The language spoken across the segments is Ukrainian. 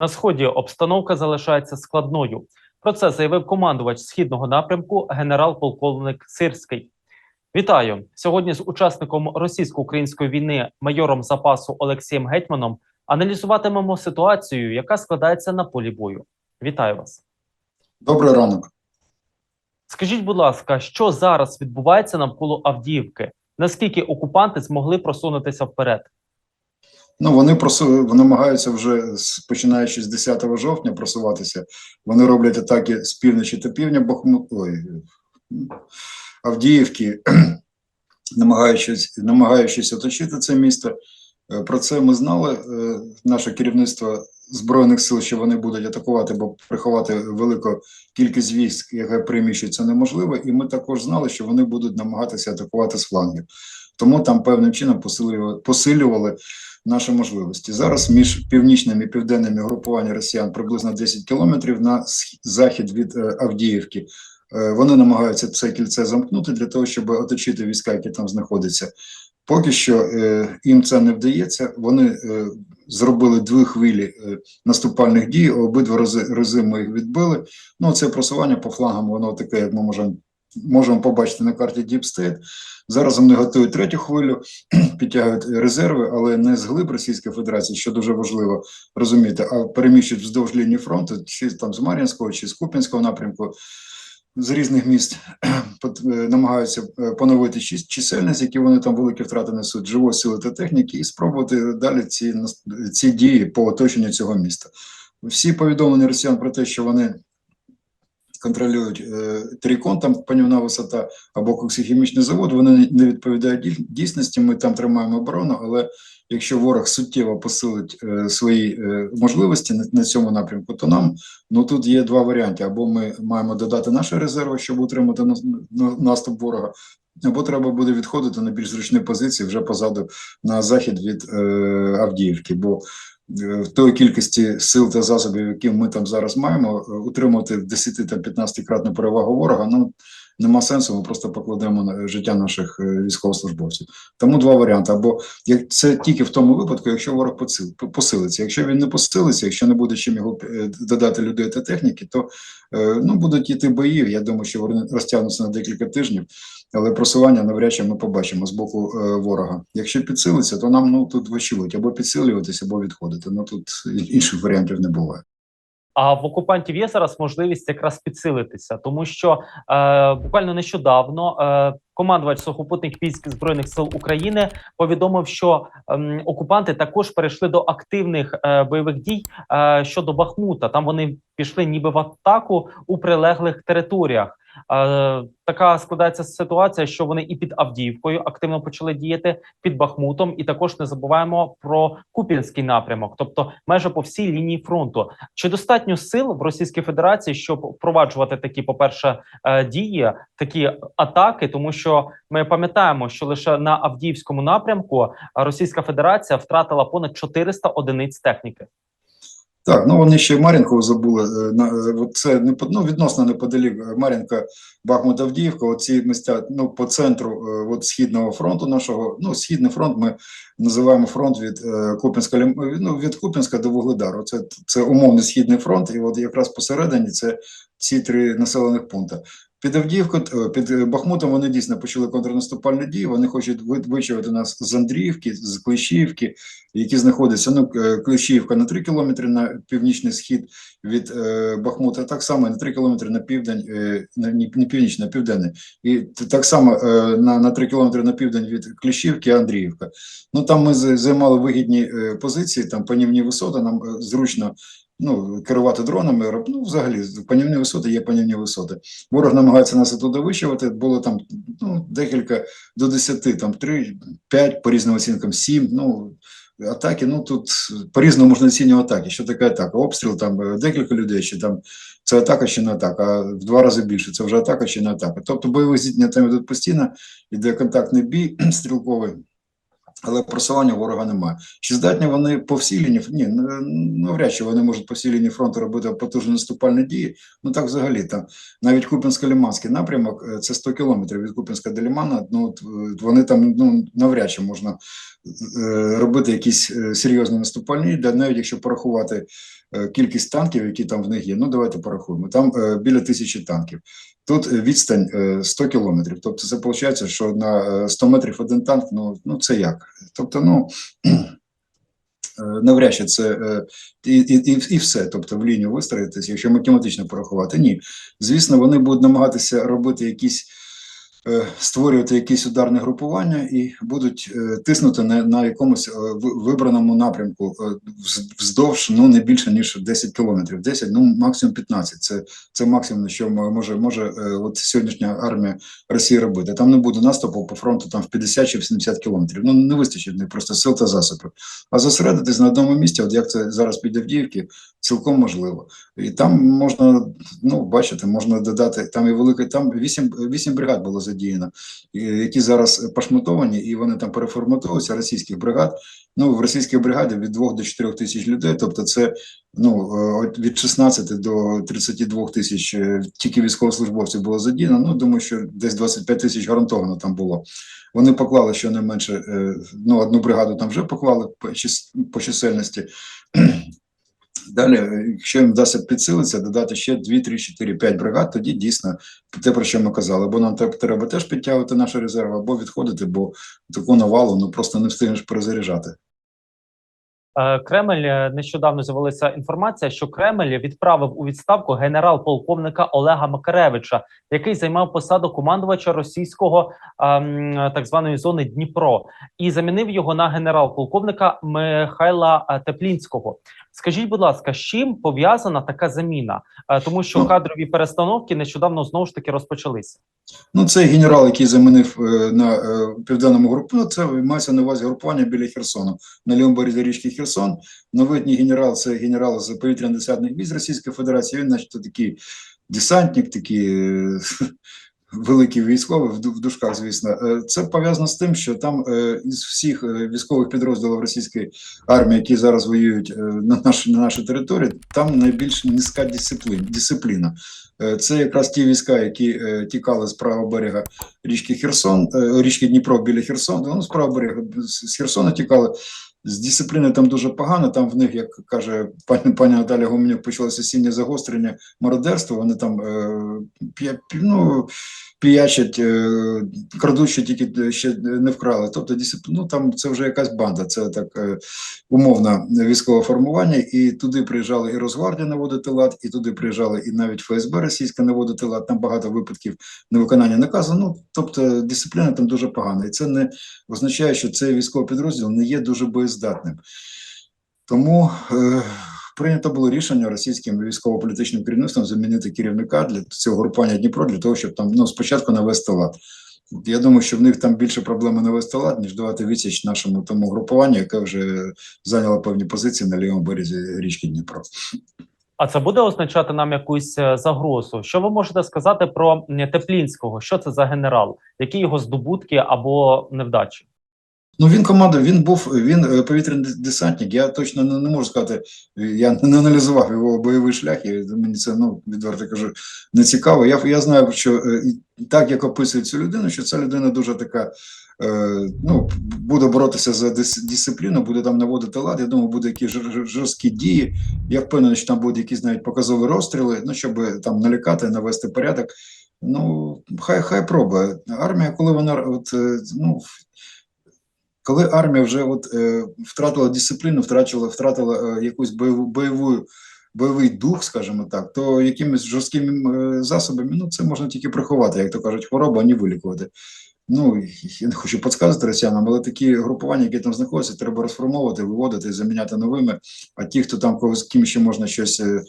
На сході обстановка залишається складною. Про це заявив командувач східного напрямку генерал-полковник Сирський. Вітаю сьогодні з учасником російсько-української війни, майором запасу Олексієм Гетьманом. Аналізуватимемо ситуацію, яка складається на полі бою. Вітаю вас. Добрий ранок. Скажіть, будь ласка, що зараз відбувається навколо Авдіївки? Наскільки окупанти змогли просунутися вперед? Ну вони просу... вони намагаються вже починаючи з 10 жовтня просуватися. Вони роблять атаки з півночі та півдня Бахмутої Авдіївки, намагаючись, намагаючись оточити це місто. Е, Про це ми знали. е, Наше керівництво збройних сил, що вони будуть атакувати, бо приховати велику кількість військ, яке приміщується, неможливо. І ми також знали, що вони будуть намагатися атакувати з флангів. Тому там певним чином посилювали, посилювали наші можливості. Зараз між північними і південними групуваннями росіян приблизно 10 кілометрів на захід від е, Авдіївки. Е, Вони намагаються це кільце замкнути для того, щоб оточити війська, які там знаходяться. Поки що е, їм це не вдається. Вони зробили дві хвилі наступальних дій, обидва рази, рази ми їх відбили. Ну, це просування по флангам, воно таке, як ми можемо, можемо побачити на карті State. Зараз вони готують третю хвилю, підтягують резерви, але не з глиб Російської Федерації, що дуже важливо розуміти, а переміщують вздовж лінії фронту, чи там з Мар'їнського, чи з Куп'янського напрямку, з різних міст е, намагаються е, поновити чис- чисельність, які вони там великі втрати несуть, живої сили та техніки, і спробувати далі ці, ці дії по оточенню цього міста. Всі повідомлення росіян про те, що вони контролюють е, Трикон, там панівна висота або коксохімічний завод, вони не- відповідають дійсності. Ми там тримаємо оборону, але якщо ворог суттєво посилить е, свої е, можливості на, цьому напрямку, то нам ну тут є два варіанти: або ми маємо додати наші резерви, щоб утримати наступ ворога. Або треба буде відходити на більш зручні позиції вже позаду на захід від е, Авдіївки. Бо в той кількості сил та засобів, які ми там зараз маємо, е, утримувати 10 та 15 кратну перевагу ворога, ну нема сенсу. Ми просто покладемо на життя наших е, військовослужбовців. Тому два варіанти. Або як це тільки в тому випадку, якщо ворог посил- посилиться. Якщо він не посилиться, якщо не буде чим його е, додати людей та техніки, то е, ну будуть йти бої. Я думаю, що вони розтягнуться на декілька тижнів. Але просування навряд чи ми побачимо з боку е, ворога. Якщо підсилиться, то нам ну тут вочевидь або підсилюватися, або відходити. Ну тут інших варіантів не буває. А в окупантів є зараз можливість якраз підсилитися, тому що е, буквально нещодавно е, командувач сухопутних військ збройних сил України повідомив, що ем, окупанти також перейшли до активних е, бойових дій е, щодо Бахмута. Там вони пішли ніби в атаку у прилеглих територіях. Е, така складається ситуація, що вони і під Авдіївкою активно почали діяти під Бахмутом, і також не забуваємо про Куп'янський напрямок, тобто майже по всій лінії фронту. Чи достатньо сил в Російській Федерації, щоб впроваджувати такі, по-перше, е, дії, такі атаки, тому що ми пам'ятаємо, що лише на Авдіївському напрямку Російська Федерація втратила понад 400 одиниць техніки. Так, ну вони ще Мар'їнку забули. е, е, це не ну, відносно неподалік Мар'їнка, Бахмут, Авдіївка. Оці місця ну по центру е, от східного фронту нашого. Ну, східний фронт ми називаємо фронт від Куп'янська Лім- ну, від Куп'янська до Вугледару. Це це умовний східний фронт, і от якраз посередині це ці три населених пункти. Під Авдіївкою, е, під е, Бахмутом вони дійсно почали контрнаступальні дії. Вони хочуть ви- вичавити нас з Андріївки, з Клещіївки, які знаходяться ну е, Клещіївка на 3 кілометри на північний схід від е, Бахмута, так само на 3 кілометри на південь, е, на не північний, а південний, і так само е, на, на 3 кілометри на південь від Клещіївки, Андріївка. Ну там ми займали вигідні е, позиції, там панівні висоти, нам е, зручно. Ну, керувати дронами, ну, взагалі, панівні висоти є панівні висоти. Ворог намагається нас туди вичавити. Було там ну, декілька до 10, там 3, 5, по різним оцінкам, 7. Ну, атаки, ну тут по-різному можна оцінювати атаки. Що таке атака? Обстріл там декілька людей, чи там це атака чи не атака, а в два рази більше. Це вже атака чи не атака. Тобто бойових зіткнень там йдуть постійно, іде контактний бій стрілковий. Але просування ворога немає. Чи здатні вони по всій лінії? Ні, навряд чи вони можуть по всій лінії фронту робити потужні наступальні дії. Ну так взагалі там навіть Купінсько-Ліманський напрямок е, це 100 кілометрів від Купінська до Лімана. Ну е, вони там ну навряд чи можна е, робити якісь серйозні наступальні, дії, навіть якщо порахувати кількість танків, які там в них є. Ну давайте порахуємо. Там біля тисячі танків. Тут відстань е, 100 кілометрів. Тобто це виходить, що на е, 100 метрів один танк, ну, ну це як? Тобто, ну е, навряд чи це е, і, і, і, і все. Тобто в лінію вистроїтися, якщо математично порахувати. Ні. Звісно, вони будуть намагатися робити якісь. Е, Створювати якісь ударне групування і будуть е, тиснути на, на якомусь е, вибраному напрямку вздовж ну не більше ніж 10 кілометрів, 10, ну максимум 15. Це це максимум, що може може от сьогоднішня армія Росії робити. Там не буде наступу по фронту там в 50 чи в 70 кілометрів. Ну не вистачить них просто сил та засобів. А зосередитись на одному місці, от як це зараз під Авдіївки, цілком можливо. І там можна, ну бачите, можна додати там і великий, там вісім вісім бригад було задіяно, і- які зараз пошматовані, і вони там переформатовуються російських бригад. Ну в російській бригаді від 2 до 4 тисяч людей, тобто це ну е, від 16 до 32 тисяч е, тільки військовослужбовців було задіяно. Ну думаю, що десь 25 тисяч гарантовано там було. Вони поклали щонайменше е, ну одну бригаду там вже поклали по по чисельності. Далі, е, якщо їм вдасться підсилитися, додати ще 2, 3, 4, 5 бригад, тоді дійсно те, про що ми казали, бо нам те- треба теж підтягувати наші резерви, або відходити, бо таку навалу ну просто не встигнеш перезаряджати. Е, Кремль е, нещодавно з'явилася інформація, що Кремль відправив у відставку генерал-полковника Олега Макаревича, який займав посаду командувача російського ем, так званої зони Дніпро, і замінив його на генерал-полковника Михайла е, Теплінського. Скажіть, будь ласка, з чим пов'язана така заміна? Е, Тому що Ну. кадрові перестановки нещодавно знову ж таки розпочалися. Ну, цей генерал, який замінив е, на е, південному групу, ну це мається на увазі групування біля Херсону, на лівому березі річки Херсон. Новитній генерал це генерал з повітряно-десантних військ Російської Федерації. Він, значить, такий десантник, такий великий військовий в ду- дужках, звісно. Е, Це пов'язано з тим, що там е, із всіх е, військових підрозділів російської армії, які зараз воюють на нашій на нашій території, там найбільш низька дисципліна. дисципліна. Це якраз ті війська, які тікали з правого берега річки Херсон, річки Дніпро біля Херсона. Ну, з правого берега з Херсона тікали. З дисципліни там дуже погано. Там в них, як каже пані пані Наталя Гуменюк, почалося сіннє загострення мародерства. Вони там е, ну, піячать, е, крадуть, що тільки ще не вкрали. Тобто дисципліну, там це вже якась банда, це так е, умовне військове формування, і туди приїжджали і Росгвардія наводити лад, і туди приїжджали і навіть ФСБ російська наводити лад. Там багато випадків невиконання наказу. Ну тобто дисципліна там дуже погана, і це не означає, що цей військовий підрозділ не є дуже боєздатним. Тому е, прийнято було рішення російським військово-політичним керівництвом замінити керівника для цього групування Дніпро для того, щоб там ну спочатку навести лад. Я думаю, що в них там більше проблеми навести лад, ніж давати відсіч нашому тому групуванню, яке вже зайняло певні позиції на лівому березі річки Дніпро. А це буде означати нам якусь е, загрозу? Що ви можете сказати про Теплінського? Що це за генерал? Які його здобутки або невдачі? Ну він команда, він був він е, повітряний десантник. Я точно не, не можу сказати. е, Я не аналізував його бойовий шлях. І мені це ну відверто кажу не цікаво. Я я знаю, що е, так як описують цю людину, що ця людина дуже така. Ну, буде боротися за дис- дисципліну, буде там наводити лад. Я думаю, буде якісь жор- жор- жорсткі дії. Я впевнений, що там будуть якісь навіть показові розстріли, ну щоб там налякати, навести порядок. Ну, хай хай пробує. Армія, коли вона от ну коли армія вже от е, втратила дисципліну, втратила, втратила е, якусь бойову, бойову бойовий дух, скажімо так, то якимись жорсткими е, засобами ну це можна тільки приховати, як то кажуть, хворобу, а не вилікувати. Ну я не хочу підказувати росіянам, але такі групування, які там знаходяться, треба розформовувати, виводити, заміняти новими. А ті, хто там когось ким ще можна щось е,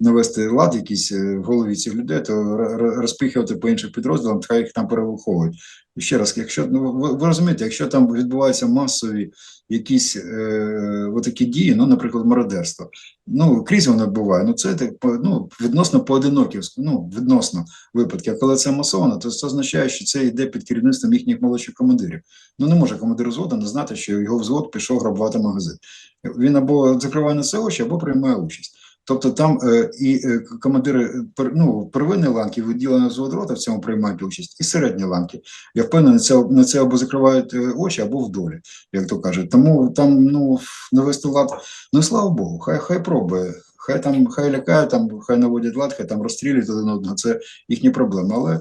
навести лад якийсь е, в голові цих людей, то розпихувати по інших підрозділам, хай їх там перевиховують. І ще раз, якщо ну ви, ви розумієте, якщо там відбуваються масові якісь е, отакі дії, ну, наприклад, мародерство, ну крізь воно буває. Ну це так, ну, відносно поодинокі, ну відносно випадки. А коли це масово, то це означає, що це йде під керівництвом їхніх молодших командирів. Ну не може командир взводу не знати, що його взвод пішов грабувати магазин. Він або закриває на це або приймає участь. Тобто там е, і е, командири е, ну, первинної ланки відділення взвод рота в цьому приймають участь, і середні ланки. Я впевнений, це на це або закривають е, очі, або в долі, як то кажуть. Тому там ну навести лад. Ну слава Богу, хай хай пробує. Хай там хай лякають, там хай наводять лад, хай там розстрілюють один одного. Це їхні проблеми. Але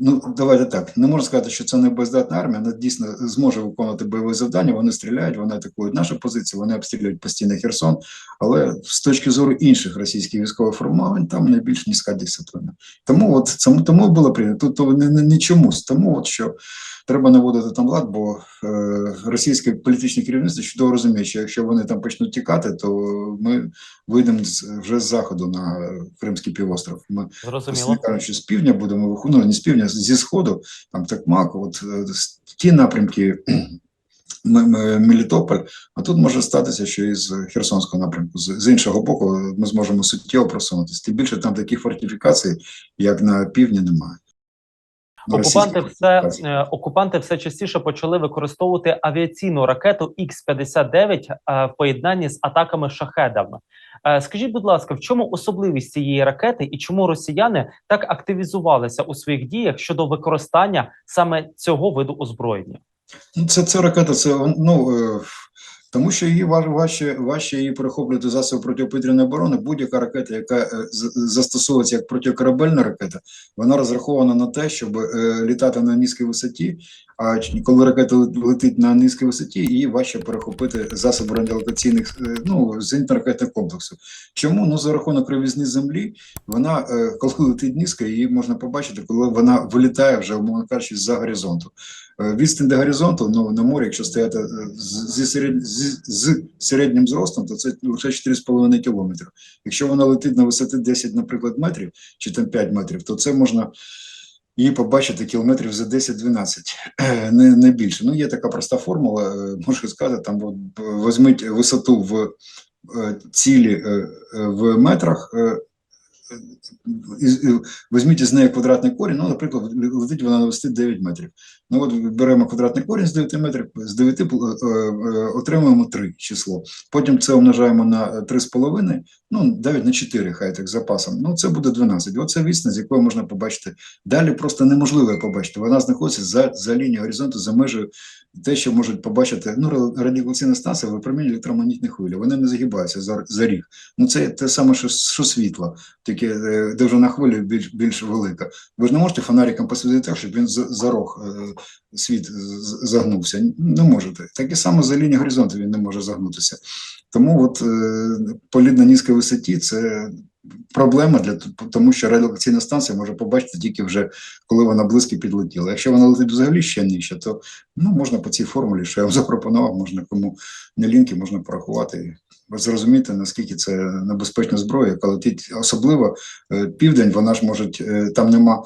ну давайте так. Не можна сказати, що це не бездатна армія. Вона дійсно зможе виконувати бойові завдання. Вони стріляють, вони атакують нашу позицію, вони обстрілюють постійно Херсон. Але з точки зору інших російських військових формувань, там найбільш низька дисципліна. Тому от цьому тому було прийнято. Тут то не, не, не чомусь, тому от що треба наводити там лад, бо е, російське політичне керівництво чудово розуміє, що якщо вони там почнуть тікати, то ми вийдемо з, вже з заходу на Кримський півостров. Ми Зрозуміло. власне кажучи, з півдня будемо виходити, ну не з півдня, зі сходу, там Такмак, от е, ті напрямки. М- Мелітополь, а тут може статися, що із Херсонського напрямку, з іншого боку, ми зможемо суттєво просунутися. Тим більше там таких фортифікацій, як на півдні, немає. Окупанти все е, окупанти все частіше почали використовувати авіаційну ракету Х-59 е, в поєднанні з атаками шахедами. Е, Скажіть, будь ласка, в чому особливість цієї ракети і чому росіяни так активізувалися у своїх діях щодо використання саме цього виду озброєння? Ну, це, це ракета, це ну тому що її важ- важче, важче її перехоплювати засоби протиповітряної оборони. Будь-яка ракета, яка е, застосовується як протикорабельна ракета, вона розрахована на те, щоб е, літати на низькій висоті. А коли ракета летить на низькій висоті, її важче перехопити засоби радіолокаційних е, ну зенітно-ракетних комплексів. Чому? Ну за рахунок кривізни землі, вона коли летить низько, її можна побачити, коли вона вилітає вже, умовно кажучи, з-за горизонту. Е, Відстань до горизонту, ну на морі, якщо стояти е, зі серед, з, з середнім зростом, то це лише 4,5 кілометри. Якщо вона летить на висоти 10, наприклад, метрів чи там 5 метрів, то це можна її побачити кілометрів за 10-12, е, не, не більше. Ну, є така проста формула, можу сказати, там от, візьміть висоту в цілі в метрах. Із- Візьміть із неї квадратний корінь, ну, наприклад, летить вона на висоті 9 метрів. Ну от беремо квадратний корінь з 9 метрів, з 9 е, е, отримуємо 3 число. Потім це умножаємо на 3,5, ну навіть на 4, хай так з запасом. Ну це буде 12. Оце відстань, з якої можна побачити. Далі просто неможливо побачити. Вона знаходиться за, за лінією горизонту, за межею те, що можуть побачити. Ну, ра- радіолокаційна станція випромінює електромагнітні хвилі. Вони не загибаються за, за ріг. Ну це те саме, що, що світло, тільки е, довжина хвилі більш, більш велика. Ви ж не можете фонариком посвітити так, щоб він за, рог е, світ загнувся. Не можете. Так і само за лінією горизонту він не може загнутися. Тому от е, політ на низькій висоті це проблема для тому, що радіолокаційна станція може побачити тільки вже коли вона близько підлетіла. Якщо вона летить взагалі ще нижче, то ну можна по цій формулі, що я вам запропонував, можна кому не лінки, можна порахувати. Зрозуміти, наскільки це небезпечна зброя, яка летить особливо е, південь, вона ж може е, там нема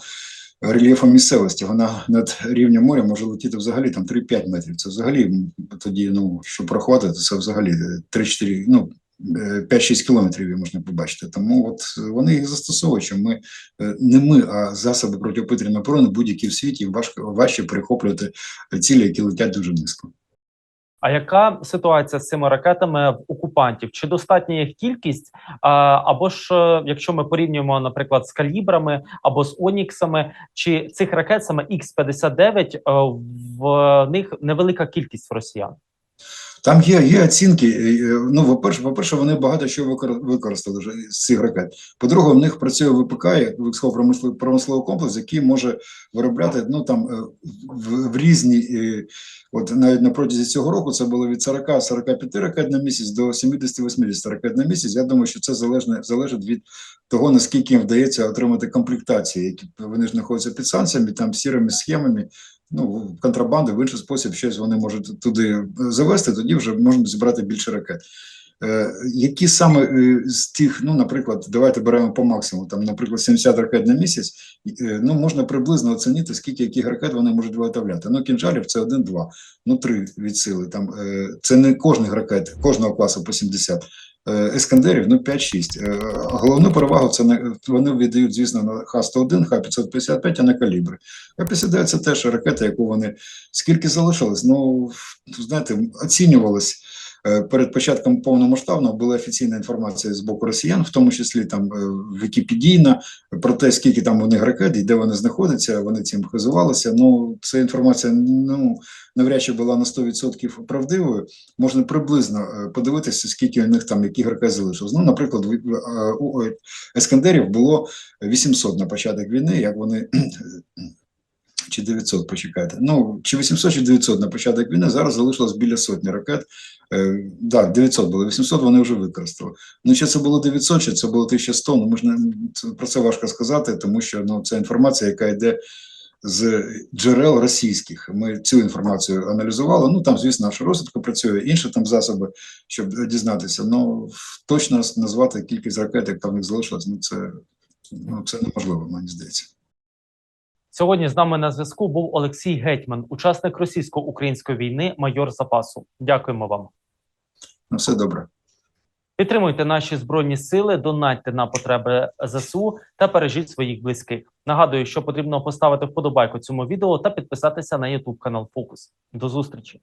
рельєфу місцевості. Вона над рівнем моря може летіти взагалі там 3-5 метрів. Це взагалі тоді, ну щоб порахувати, то це взагалі е, 3-4, ну. е, 5-6 кілометрів її можна побачити. Тому от вони їх застосовують, що ми не ми, а засоби протиповітряної оборони будь-які в світі важко важче перехоплювати цілі, які летять дуже низько. А яка ситуація з цими ракетами в окупантів? Чи достатня їх кількість? Або ж е, якщо ми порівнюємо, наприклад, з калібрами або з Оніксами, чи цих ракет саме Х-59 е, в них невелика кількість в росіян? Там є, є оцінки. е, е, Ну, по-перше, по-перше, вони багато що використали вже з цих ракет. По-друге, в них працює ВПК, як промисловий комплекс, який може виробляти ну там е, в, в різні, от навіть на протязі цього року це було від 40-45 ракет на місяць до 70-80 ракет на місяць. Я думаю, що це залежне залежить від того, наскільки їм вдається отримати комплектації, які вони ж знаходяться під санкціями, там сірими схемами ну, контрабанди, в інший спосіб щось вони можуть туди завести, тоді вже можна зібрати більше ракет. Е, Які саме е, з тих, ну, наприклад, давайте беремо по максимуму, там, наприклад, 70 ракет на місяць, е, ну, можна приблизно оцінити, скільки яких ракет вони можуть виготовляти. Ну, кінжалів це 1-2, ну, 3 від сили. Там, це не кожних ракет, кожного класу по 70. Е, Ескандерів, ну, 5-6. Е, Головну перевагу це вони віддають, звісно, на Х-101, Х-555, а на калібри. Х-59 це теж ракета, яку вони скільки залишилось. Ну, знаєте, оцінювалось перед початком повномасштабного була офіційна інформація з боку росіян, в тому числі там е, вікіпедійна, про те, скільки там у них ракет і де вони знаходяться. Вони цим хизувалися. Ну, ця інформація ну навряд чи була на 100% правдивою. Можна приблизно е, подивитися, скільки у них там яких ракет залишилось. Ну, наприклад, е, у е, Ескандерів було 800 на початок війни, як вони. Чи 900, почекайте. Ну, чи 800, чи 900 на початок війни, зараз залишилось біля сотні ракет. Е, да, 900 було, 800 вони вже використали. Ну, чи це було 900, чи це було 1100, ну, можна, про це важко сказати, тому що ну, це інформація, яка йде з джерел російських. Ми цю інформацію аналізували. Ну, там, звісно, наша розвідка працює, інші там засоби, щоб дізнатися. Ну, точно назвати кількість ракет, яка в них залишилась, ну, це, ну, це неможливо, мені здається. Сьогодні з нами на зв'язку був Олексій Гетьман, учасник російсько-української війни, майор запасу. Дякуємо вам. Ну, все добре. Підтримуйте наші збройні сили, донатьте на потреби ЗСУ та бережіть своїх близьких. Нагадую, що потрібно поставити вподобайку цьому відео та підписатися на YouTube канал Фокус. До зустрічі.